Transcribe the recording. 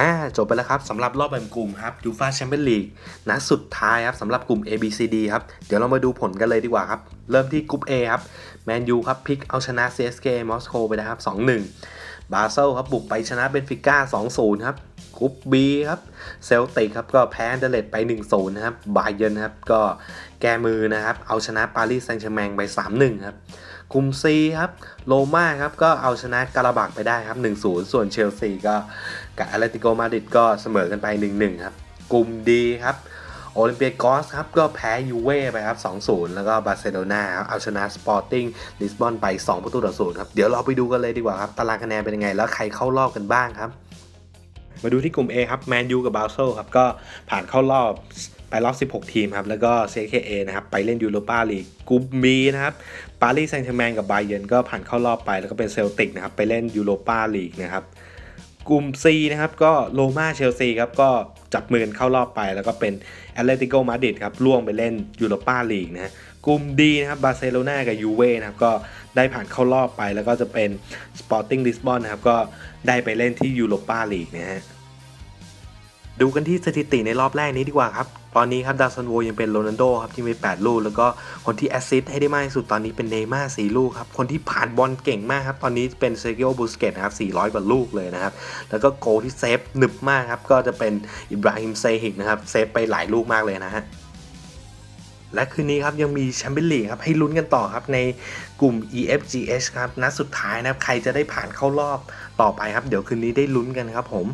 อ่าจบไปแล้วครับสำหรับรอบแบ่งกลุ่มครับยูฟาแชมเปี้ยนลีกนัดสุดท้ายครับสำหรับกลุ่ม A B C D ครับ เดี๋ยวเรามาดูผลกันเลยดีกว่าครับ เริ่มที่กลุ่ม A ครับแมนยูครับพลิกเอาชนะ CSK มอสโกไปนะครับ 2-1 บาเซลครับบุกไปชนะเบนฟิก้า 2-0 ครับกรุ๊ป B ครับเซลติกครับก็แพ้เดเลดไป1-0นะครับบาเยนครับก็แก้มือนะครับเอาชนะปารีสแซงต์แชร์แมงไป 3-1 ครับกลุ่ม C ครับโรม่าครับก็เอาชนะการาบักไปได้ครับ 1-0 ส่วนเชลซีก็กับแอตเลติโกมาดริดก็เสมอกันไป 1-1 ครับ กลุ่ม D ครับ โอลิมเปียกอสครับก็แพ้ยูเว่ไปครับ 2-0 แล้วก็บาร์เซโลนาครับเอาชนะสปอร์ติ้งลิสบอนไป 2 ประตูต่อ0ครับ เดี๋ยวเราไปดูกันเลยดีกว่าครับ ตารางคะแนนเป็นยังไง แล้วใครเข้ารอบกันบ้างครับ มาดูที่กลุ่ม A ครับแมนยูกับบาเซลครับ ก็ผ่านเข้ารอบไปรอบ 16 ทีมครับ แล้วก็ CKA นะครับ ไปเล่นยูโรปาลีกกลุ่ม B นะครับปารีสแซงต์แชร์แมงกับไบเยนก็ผ่านเข้ารอบไปแล้วก็เป็นเซลติกนะครับไปเล่นยูโรปาลีกนะครับ กลุ่ม C นะครับก็โรมาเชลซีครับก็จับมือกันเข้ารอบไป แล้วก็เป็นแอตเลติโกมาดริดครับล่วงไปเล่นยูโรปาลีกนะฮะกลุ่ม D นะครับบาร์เซโลนากับยูเว่นะครับก็ได้ผ่านเข้ารอบไป แล้วก็จะเป็นสปอร์ติ้งลิสบอนนะครับก็ได้ไปเล่นที่ยูโรปาลีกนะฮะดูกันที่สถิติในรอบแรกนี้ดีกว่าครับ ตอนนี้ครับดาวซันโวยังเป็นโรนัลโดครับที่มี 8 ลูก แล้วก็คนที่แอสซิสต์ให้ได้มากที่สุดตอนนี้เป็นเนย์ม่าร์4ลูกครับ คนที่ผ่านบอลเก่งมากครับ ตอนนี้เป็นเซกิโอบูสเกตนะครับ400กว่าลูกเลยนะครับ แล้วก็โกลที่เซฟหนึบมากครับ ก็จะเป็นอิบราฮิมเซฮิกนะครับ เซฟไปหลายลูกมากเลยนะฮะและคืนนี้ครับยังมีแชมเปี้ยนลีกครับให้ลุ้นกันต่อครับในกลุ่ม EFGH ครับนัดสุดท้ายนะครับใครจะได้ผ่านเข้ารอบต่อไปครับ เดี๋ยวคืนนี้ได้ลุ้นกันครับผม